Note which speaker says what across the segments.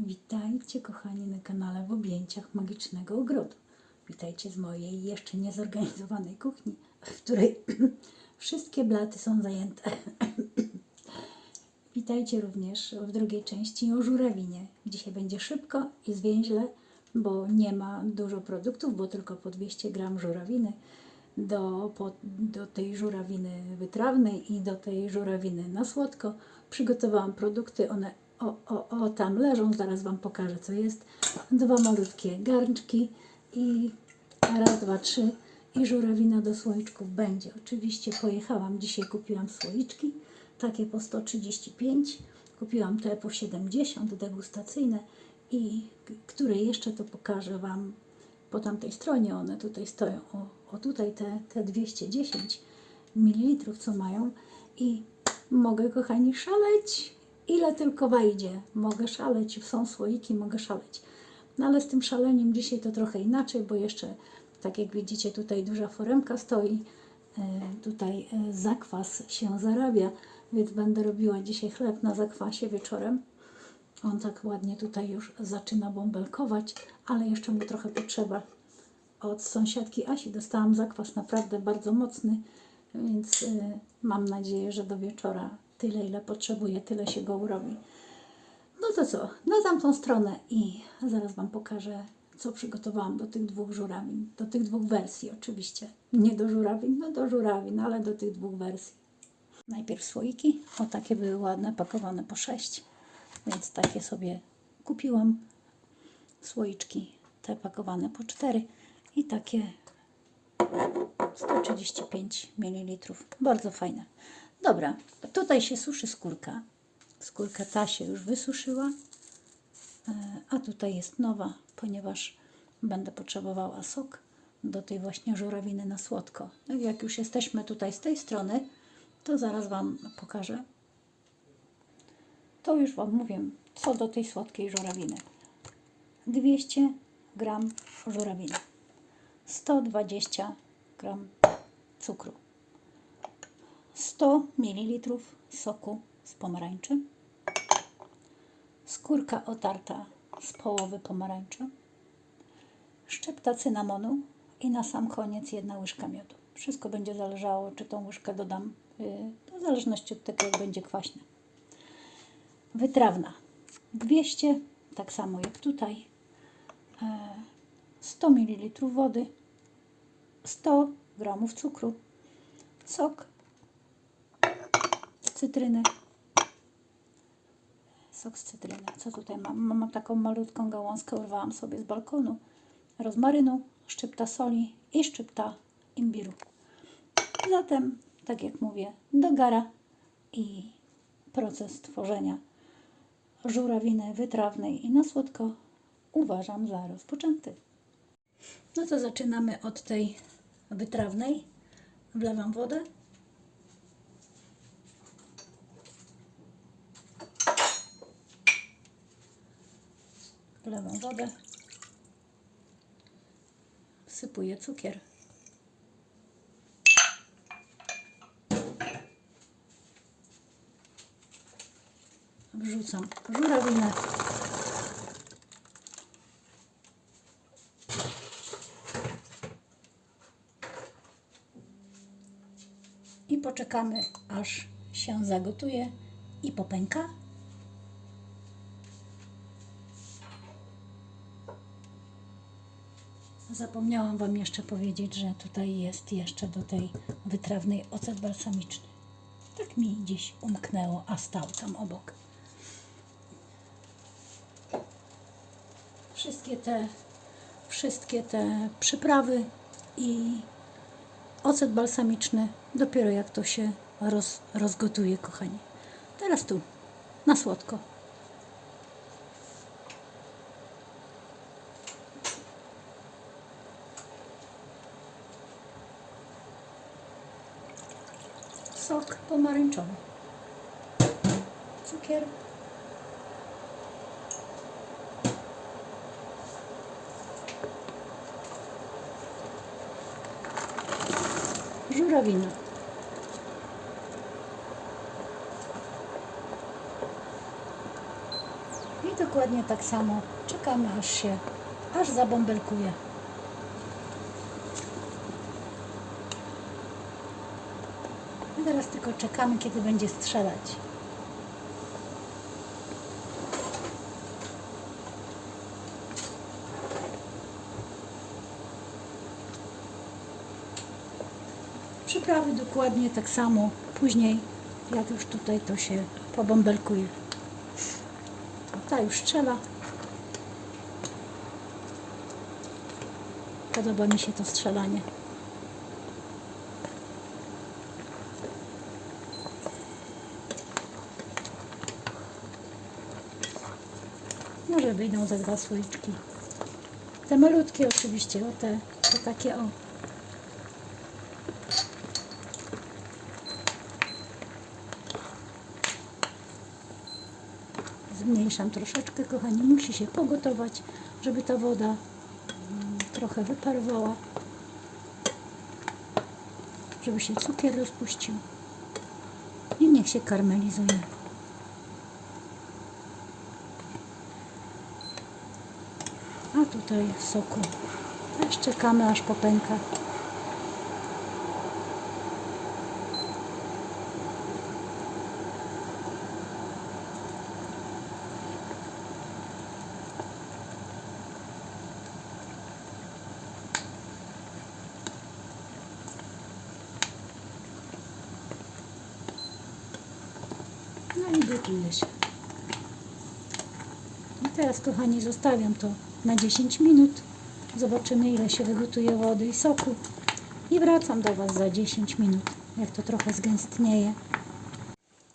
Speaker 1: Witajcie kochani na kanale w objęciach magicznego ogrodu. Witajcie z mojej jeszcze niezorganizowanej kuchni, w której wszystkie blaty są zajęte. Witajcie również w drugiej części o żurawinie. Dzisiaj będzie szybko i zwięźle, bo nie ma dużo produktów, bo tylko po 200 gram żurawiny do, po, do tej żurawiny wytrawnej i do tej żurawiny na słodko. Przygotowałam produkty, one o, o, o tam leżą, zaraz Wam pokażę co jest. Dwa malutkie garnczki i raz, dwa, trzy. I żurawina do słoiczków będzie. Oczywiście pojechałam, dzisiaj kupiłam słoiczki, takie po 135, kupiłam te po 70 degustacyjne i które jeszcze to pokażę Wam po tamtej stronie, one tutaj stoją, o, o tutaj te, te 210 ml co mają. I mogę kochani szaleć, ile tylko wejdzie, mogę szaleć, są słoiki, mogę szaleć. No ale z tym szaleniem dzisiaj to trochę inaczej, bo jeszcze, tak jak widzicie, tutaj duża foremka stoi, e, tutaj e, zakwas się zarabia, więc będę robiła dzisiaj chleb na zakwasie wieczorem. On tak ładnie tutaj już zaczyna bąbelkować, ale jeszcze mu trochę potrzeba. Od sąsiadki Asi dostałam zakwas naprawdę bardzo mocny, więc y, mam nadzieję, że do wieczora tyle, ile potrzebuję, tyle się go urobi. No to co, na tamtą stronę i zaraz Wam pokażę, co przygotowałam do tych dwóch żurawin, do tych dwóch wersji oczywiście. Nie do żurawin, no do żurawin, ale do tych dwóch wersji. Najpierw słoiki, o takie były ładne, pakowane po sześć, więc takie sobie kupiłam. Słoiczki te pakowane po cztery i takie 135 ml. Bardzo fajne. Dobra, tutaj się suszy skórka. Skórka ta się już wysuszyła, e, a tutaj jest nowa, ponieważ będę potrzebowała sok do tej właśnie żurawiny na słodko. No Jak już jesteśmy tutaj z tej strony, to zaraz Wam pokażę. To już Wam mówię, co do tej słodkiej żurawiny. 200 gram żurawiny. 120 gram cukru, 100 ml soku z pomarańczy, skórka otarta z połowy pomarańczy, szczypta cynamonu i na sam koniec jedna łyżka miodu. Wszystko będzie zależało, czy tą łyżkę dodam, yy, to w zależności od tego, jak będzie kwaśne. Wytrawna 200, tak samo jak tutaj, e, 100 ml wody, 100 gramów cukru, sok, cytryny, sok z cytryny. Co tutaj mam? Mam taką malutką gałązkę, urwałam sobie z balkonu, rozmarynu, szczypta soli i szczypta imbiru. Zatem, tak jak mówię, do gara i proces tworzenia żurawiny wytrawnej i na słodko uważam za rozpoczęty. No to zaczynamy od tej wytrawnej. Wlewam wodę. Wlewam wodę. Wsypuję cukier. Wrzucam żurawinę. i poczekamy, aż się zagotuje i popęka. Zapomniałam Wam jeszcze powiedzieć, że tutaj jest jeszcze do tej wytrawnej ocet balsamiczny. Tak mi gdzieś umknęło, a stał tam obok. Wszystkie te, wszystkie te przyprawy i ocet balsamiczny dopiero jak to się roz, rozgotuje, kochani. Teraz tu, na słodko. Sok pomarańczowy. Cukier. Żurawina. I dokładnie tak samo. Czekamy aż się, aż zabąbelkuje. I teraz tylko czekamy, kiedy będzie strzelać. Przyprawy dokładnie tak samo. Później, jak już tutaj to się pobąbelkuje. Ta już strzela. Podoba mi się to strzelanie. Może wyjdą ze dwa słoiczki. Te malutkie oczywiście, o te, te takie o. Zmniejszam troszeczkę, kochani. Musi się pogotować, żeby ta woda mm, trochę wyparowała. Żeby się cukier rozpuścił. I niech się karmelizuje. A tutaj soku. Też czekamy aż popęka. No i się. I teraz, kochani, zostawiam to na 10 minut. Zobaczymy, ile się wygotuje wody i soku. I wracam do Was za 10 minut, jak to trochę zgęstnieje.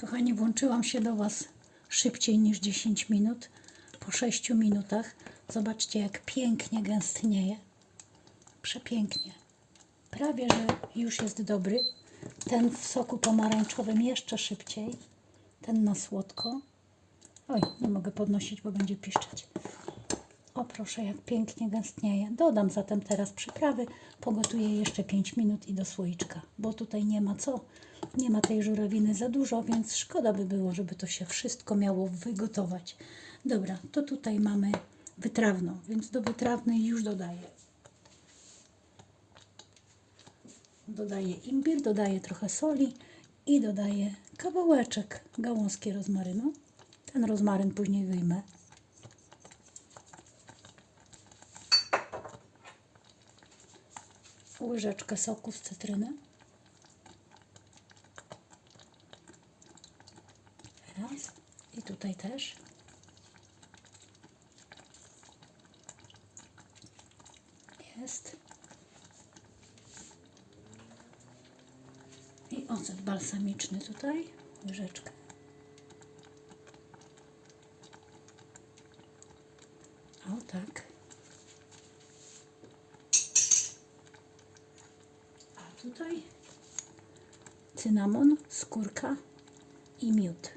Speaker 1: Kochani, włączyłam się do Was szybciej niż 10 minut. Po 6 minutach zobaczcie, jak pięknie gęstnieje. Przepięknie. Prawie, że już jest dobry. Ten w soku pomarańczowym jeszcze szybciej. Ten na słodko. Oj, nie mogę podnosić, bo będzie piszczeć. O proszę, jak pięknie gęstnieje. Dodam zatem teraz przyprawy. Pogotuję jeszcze 5 minut i do słoiczka, bo tutaj nie ma co. Nie ma tej żurawiny za dużo, więc szkoda by było, żeby to się wszystko miało wygotować. Dobra, to tutaj mamy wytrawną, więc do wytrawnej już dodaję. Dodaję imbir, dodaję trochę soli i dodaję kawałeczek gałązki rozmarynu. Ten rozmaryn później wyjmę. Łyżeczkę soku z cytryny. I tutaj też. Jest. I ocet balsamiczny tutaj. Łyżeczkę. O tak. A tutaj cynamon, skórka i miód.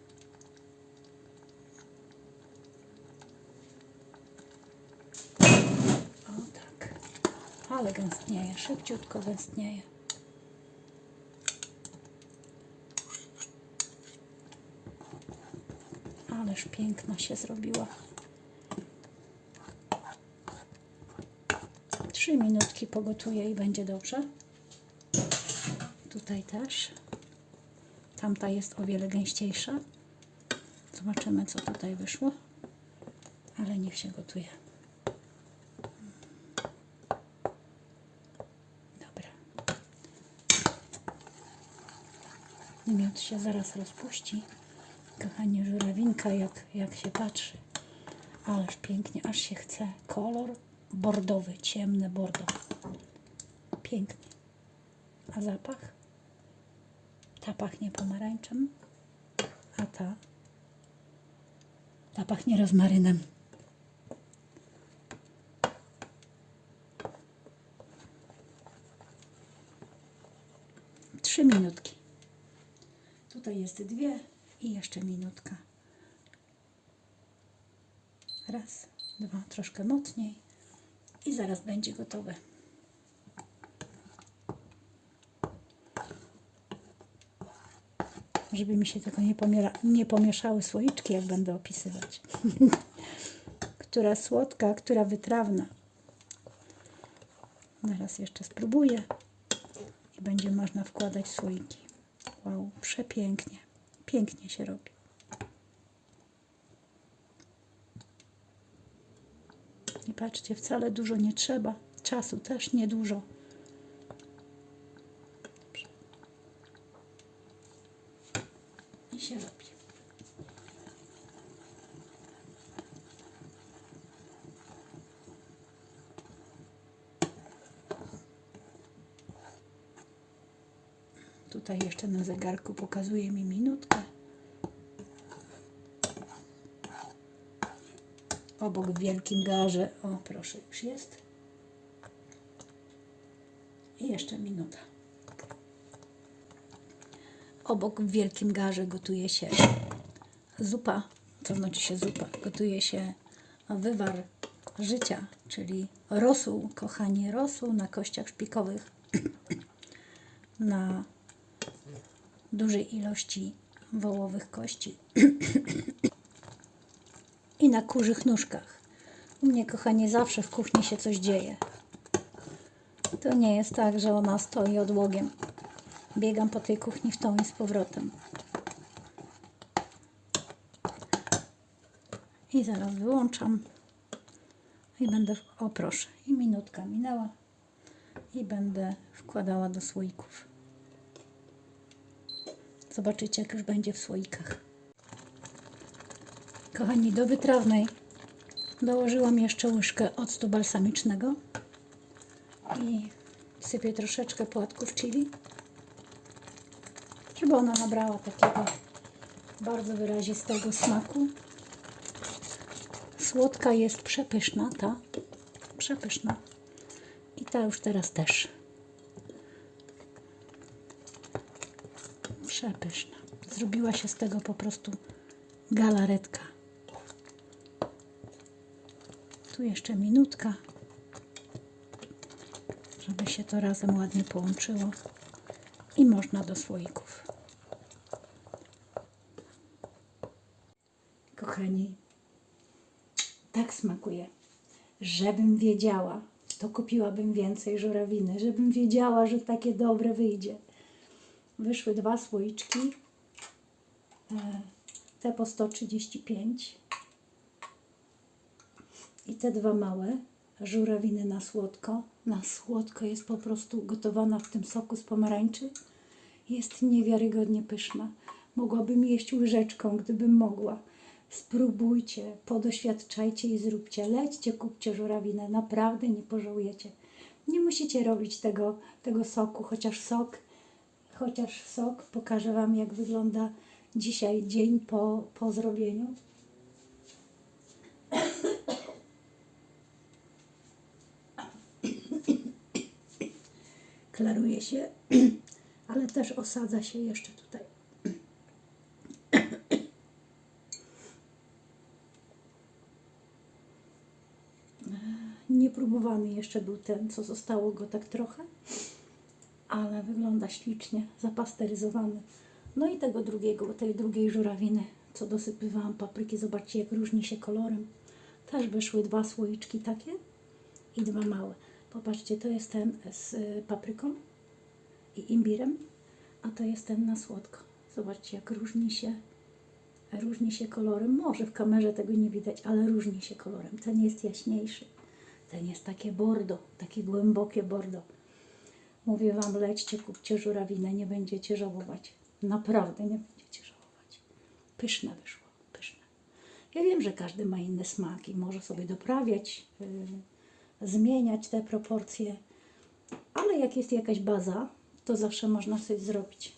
Speaker 1: O tak. Ale gęstnieje, szybciutko gęstnieje. Ależ piękna się zrobiła. Trzy minutki pogotuję i będzie dobrze. Tutaj też. Tamta jest o wiele gęściejsza. Zobaczymy, co tutaj wyszło. Ale niech się gotuje. Dobra. Miód się zaraz rozpuści. Kochani, żurawinka, jak, jak się patrzy. Ależ pięknie, aż się chce. Kolor bordowy, ciemny bordo. Pięknie. A zapach? Ta pachnie pomarańczem, a ta? Ta pachnie rozmarynem. Trzy minutki. Tutaj jest dwie i jeszcze minutka. Raz, dwa, troszkę mocniej i zaraz będzie gotowe. Żeby mi się tylko nie, pomiera, nie pomieszały słoiczki, jak będę opisywać. która słodka, która wytrawna. Zaraz jeszcze spróbuję i będzie można wkładać słoiki. Wow, przepięknie. Pięknie się robi. I patrzcie, wcale dużo nie trzeba. Czasu też niedużo. Dobrze. I się robi. Tutaj jeszcze na zegarku pokazuje mi minutkę. Obok w wielkim garze. O, proszę, już jest. I jeszcze minuta. Obok w wielkim garze gotuje się zupa, to znaczy się zupa, gotuje się wywar życia, czyli rosół, kochani, rosół na kościach szpikowych, na dużej ilości wołowych kości i na kurzych nóżkach. U mnie, kochanie, zawsze w kuchni się coś dzieje. To nie jest tak, że ona stoi odłogiem. Biegam po tej kuchni w tą i z powrotem. I zaraz wyłączam. I będę, o proszę, i minutka minęła. I będę wkładała do słoików. Zobaczycie, jak już będzie w słoikach. Kochani, do wytrawnej dołożyłam jeszcze łyżkę octu balsamicznego i sypię troszeczkę płatków chili, żeby ona nabrała takiego bardzo wyrazistego smaku. Słodka jest przepyszna, ta, przepyszna. I ta już teraz też. Przepyszna. Zrobiła się z tego po prostu galaretka. Tu jeszcze minutka, żeby się to razem ładnie połączyło i można do słoików. Kochani, tak smakuje. Żebym wiedziała, to kupiłabym więcej żurawiny, żebym wiedziała, że takie dobre wyjdzie. Wyszły dwa słoiczki, e, te po 135 i te dwa małe żurawiny na słodko. Na słodko jest po prostu gotowana w tym soku z pomarańczy. Jest niewiarygodnie pyszna. Mogłabym jeść łyżeczką, gdybym mogła. Spróbujcie, podoświadczajcie i zróbcie. Lećcie, kupcie żurawinę. Naprawdę nie pożałujecie. Nie musicie robić tego, tego soku, chociaż sok, chociaż sok pokażę Wam, jak wygląda dzisiaj dzień po, po zrobieniu. Klaruje się, ale też osadza się jeszcze tutaj. Niepróbowany jeszcze był ten, co zostało go tak trochę, ale wygląda ślicznie, zapasteryzowany. No i tego drugiego, tej drugiej żurawiny, co dosypywałam papryki, zobaczcie jak różni się kolorem. Też wyszły dwa słoiczki takie i dwa małe. Popatrzcie, to jest ten z y, papryką i imbirem, a to jest ten na słodko. Zobaczcie jak różni się, różni się kolorem. Może w kamerze tego nie widać, ale różni się kolorem. Ten jest jaśniejszy, ten jest takie bordo, takie głębokie bordo. Mówię Wam, lećcie, kupcie żurawinę, nie będziecie żałować. Naprawdę nie będziecie żałować. Pyszne wyszło, pyszne. Ja wiem, że każdy ma inny smak i może sobie doprawiać, yy, zmieniać te proporcje, ale jak jest jakaś baza, to zawsze można coś zrobić.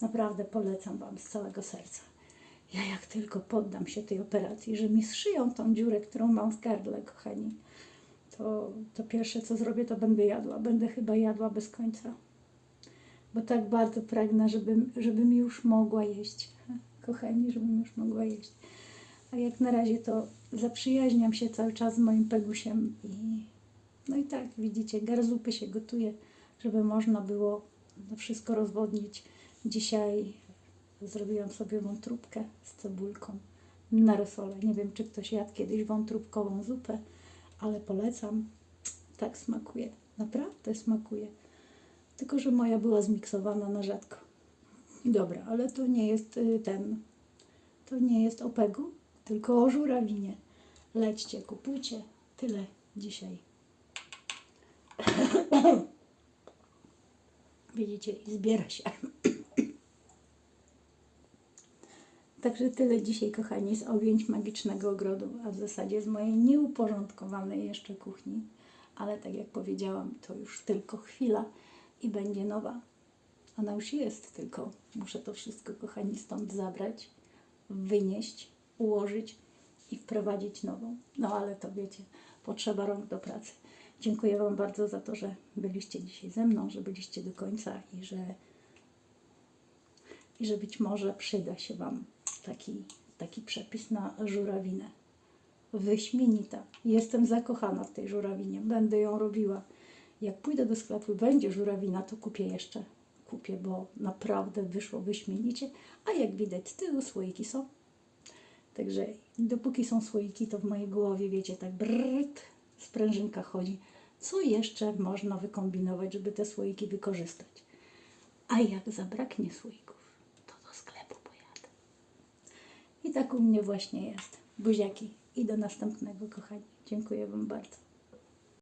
Speaker 1: Naprawdę polecam Wam z całego serca. Ja jak tylko poddam się tej operacji, że mi zszyją tą dziurę, którą mam w gardle, kochani, to, to pierwsze co zrobię, to będę jadła. Będę chyba jadła bez końca. Bo tak bardzo pragnę, żebym, żebym już mogła jeść. Kochani, żebym już mogła jeść. A jak na razie to zaprzyjaźniam się cały czas z moim pegusiem i no i tak, widzicie, garzupy się gotuje, żeby można było wszystko rozwodnić. Dzisiaj zrobiłam sobie wątróbkę z cebulką na rosolę. Nie wiem, czy ktoś jadł kiedyś wątróbkową zupę, ale polecam. Tak smakuje. Naprawdę smakuje. Tylko, że moja była zmiksowana na rzadko. Dobra, ale to nie jest y, ten, to nie jest o pegu, tylko o żurawinie. Lećcie, kupujcie. Tyle dzisiaj. Widzicie, i zbiera się. Także tyle dzisiaj, kochani, z objęć magicznego ogrodu, a w zasadzie z mojej nieuporządkowanej jeszcze kuchni. Ale tak jak powiedziałam, to już tylko chwila i będzie nowa. Ona już jest, tylko muszę to wszystko, kochani, stąd zabrać, wynieść, ułożyć i wprowadzić nową. No ale to wiecie, potrzeba rąk do pracy. Dziękuję Wam bardzo za to, że byliście dzisiaj ze mną, że byliście do końca i że, i że być może przyda się Wam taki, taki przepis na żurawinę. Wyśmienita. Jestem zakochana w tej żurawinie. Będę ją robiła. Jak pójdę do sklepu będzie żurawina, to kupię jeszcze. Kupię, bo naprawdę wyszło wyśmienicie. A jak widać z słoiki są. Także dopóki są słoiki, to w mojej głowie, wiecie, tak brrrt, sprężynka chodzi. Co jeszcze można wykombinować, żeby te słoiki wykorzystać? A jak zabraknie słoików, to do sklepu pojadę. I tak u mnie właśnie jest. Buziaki. I do następnego, kochani. Dziękuję Wam bardzo.